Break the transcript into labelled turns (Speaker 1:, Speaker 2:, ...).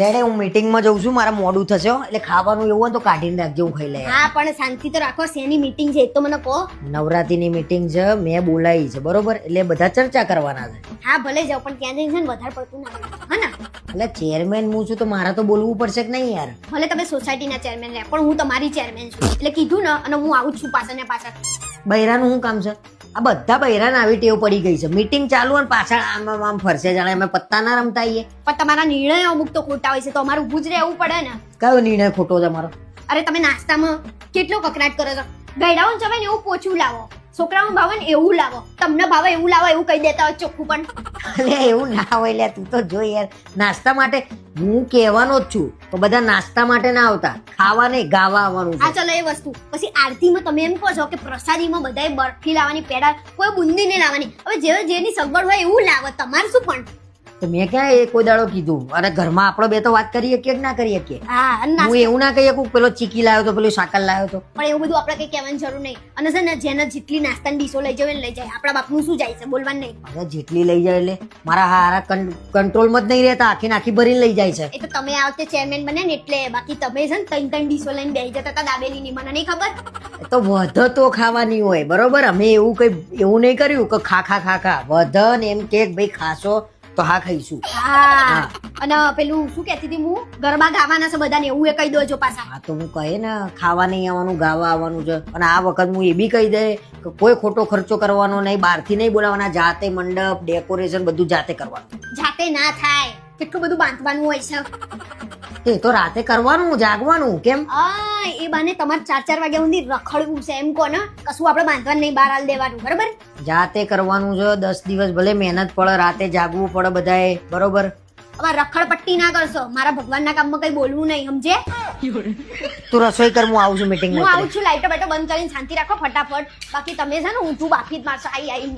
Speaker 1: લેડે હું મીટિંગમાં જઉં છું મારા મોડું થશે હો. એટલે ખાવાનું એવું હોય તો કાઢીને રાખજો હું ખાઈ લઈએ
Speaker 2: હા પણ શાંતિ તો રાખો શેની મીટિંગ છે એ તો મને કહો.
Speaker 1: નવરાત્રીની મીટિંગ છે મેં બોલાવી છે બરોબર? એટલે બધા ચર્ચા કરવાના છે.
Speaker 2: હા ભલે જાઓ પણ ત્યાં જઈને છે ને વધારે પડતું ના બોલો. હા ને?
Speaker 1: એટલે ચેરમેન હું છું તો મારે તો બોલવું પડશે કે નહીં યાર?
Speaker 2: ભલે તમે સોસાયટીના ચેરમેન રહ્યા પણ હું તમારી ચેરમેન છું. એટલે કીધું ને અને હું આવું જ છું પાછળ ને પાછળ.
Speaker 1: બૈરાનું શું કામ છે? આ બધા બૈરાને આવી ટેવ પડી ગઈ છે. મીટિંગ ચાલુ અને પાછળ આમ આમ આમ ફરશે. જાણે અમે પત્તા ના રમતા આઈએ.
Speaker 2: પણ તમારા નિર્ણયો અમુક તો ખોટા હોય છે. તો અમારું ઊભું જ રહેવું પડે ને.
Speaker 1: કયો નિર્ણય ખોટો છે મારો
Speaker 2: અરે તમે નાસ્તામાં કેટલો કકરાટ કરો છો? ગઈડાઉન જવાય ને એવું પોચું લાવો. છોકરાઓને ભાવે ને એવું લાવો. તમને ભાવે એવું લાવો એવું કહી દેતા હોય ચોખ્ખું પણ.
Speaker 1: અરે એવું ના હોય લે તું તો જોઈ યાર. નાસ્તા માટે હું કહેવાનો જ છું તો બધા નાસ્તા માટે ના આવતા. ખાવા નહીં ગાવા આવવાનું
Speaker 2: આ
Speaker 1: છે
Speaker 2: ચલો એ વસ્તુ. પછી આરતીમાં તમે એમ કહો છો કે પ્રસાદીમાં બધાએ બરફી લાવવાની પેડા કોઈ બુંદી નહીં લાવવાની. હવે જે જેની સગવડ હોય એવું લાવો. તમારે શું પણ?
Speaker 1: તો મેં ક્યાં એ કોઈ દાડો કીધું? અરે ઘરમાં આપણે બે તો વાત કરીએ કે ના કરીએ કે?
Speaker 2: હું
Speaker 1: એવું ના કહીએ કે પેલો ચીકી લાવ્યો તો પેલો સાકર લાવ્યો તો.
Speaker 2: પણ એવું બધું આપણે કઈ કહેવાની જરૂર નહીં. અને છે ને જેને જેટલી નાસ્તાની ડીશો લઈ જવે લઈ જાય. આપણા બાપનું શું જાય છે બોલવાનું નહીં.
Speaker 1: અરે જેટલી લઈ જાય એટલે મારા હારા કંટ્રોલમાં જ નહીં રહેતા. આખી નાખી ભરીને લઈ જાય છે.
Speaker 2: એ તો તમે આ વખતે ચેરમેન બને ને એટલે બાકી તમે છે ને ત્રણ ત્રણ ડીશો લઈને બેસી જતા હતા દાબેલીની મને નહીં ખબર?
Speaker 1: તો વધ તો ખાવાની હોય બરોબર? અમે એવું કઈ એવું નહીં કર્યું કે ખા ખા ખા ખા. વધ ને એમ કે ભાઈ ખાશો. તો હા ખાઈશું.
Speaker 2: હા. અને પેલું શું કહેતી હતી હું ગરબા ગાવાના છે બધાને એવું એ કહી દોજો પાછા.
Speaker 1: હા તો હું કહે ને ખાવા નહીં આવવાનું ગાવા આવવાનું છે. અને આ વખત હું એ બી કહી દે કે કોઈ ખોટો ખર્ચો કરવાનો નહીં બહારથી નહીં બોલાવવાના જાતે મંડપ ડેકોરેશન બધું જાતે કરવાનું.
Speaker 2: જાતે ના થાય. કેટલું બધું બાંધવાનું હોય છે.
Speaker 1: એ તો રાતે કરવાનું જાગવાનું કેમ?
Speaker 2: આ એ બાને તમારે ચાર ચાર વાગ્યા સુધી રખડવું છે એમ કોને કશું આપણે બાંધવાનું નહીં બહાર હાલ દેવાનું બરાબર?
Speaker 1: જાતે કરવાનું છે દસ દિવસ ભલે મહેનત પડે રાતે જાગવું પડે બધાએ બરોબર?
Speaker 2: હવે રખડ પટ્ટી ના કરશો મારા ભગવાનના કામમાં કઈ બોલવું નહીં સમજે?
Speaker 1: તું રસોઈ કર હું આવું છું મીટિંગ
Speaker 2: હું આવું છું લાઈટો બેટો બંધ કરીને શાંતિ રાખો ફટાફટ. બાકી તમે છે ને ઊંધું બાકી જ મારશો આઈ આઈ